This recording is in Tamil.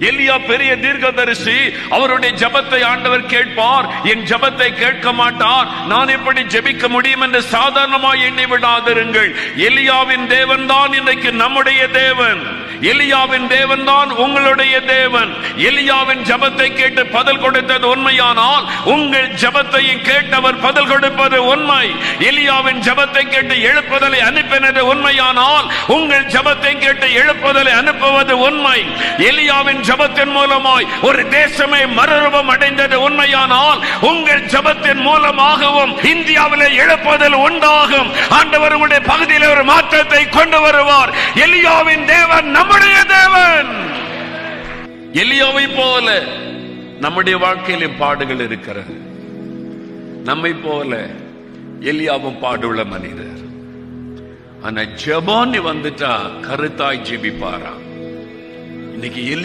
எலியா பெரிய தீர்க்கதரிசி அவருடைய ஜபத்தை ஆண்டவர் கேட்பார். என் ஜபத்தை கேட்க மாட்டார். நான் எப்படி ஜெபிக்க முடியும் என்று சாதாரணமாக எண்ணி விடாதிருங்கள். எலியாவின் தேவன் தான் இன்றைக்கு நம்முடைய தேவன். எலியாவின் தேவன் தான் உங்களுடைய தேவன். எலியாவின் ஜபத்தை கேட்டு பதில் கொடுத்தது உண்மையானால் உங்கள் ஜபத்தையும் கேட்டவர் பதில் கொடுப்பது உண்மை. எலியாவின் ஜபத்தை கேட்டு எழுப்புதலை அனுப்பினது உண்மையானால் உங்கள் ஜபத்தை கேட்டு எழுப்புதலை அனுப்புவது உண்மை. எலியாவின் ஜபத்தின் மூலமாய் ஒரு தேசமே மறுரூபம் அடைந்தது உண்மையானால் உங்கள் ஜபத்தின் மூலமாகவும் இந்தியாவில் எழுப்புதல் உண்டாகும். ஆண்டவர் உங்களுடைய பகுதியில் ஒரு மாற்றத்தை கொண்டு வருவார். எலியாவின் தேவன் நம்முடைய தேவன். எலியாவை போல நம்முடைய வாழ்க்கையிலே பாடுகள் இருக்கிறது. நம்மை போல எலியாவும் பாடுள்ள மனிதர். ஆனா ஜபான் வந்துட்டா கருத்தாய் ஜெபிப்பாரா இன்னைக்கு எலி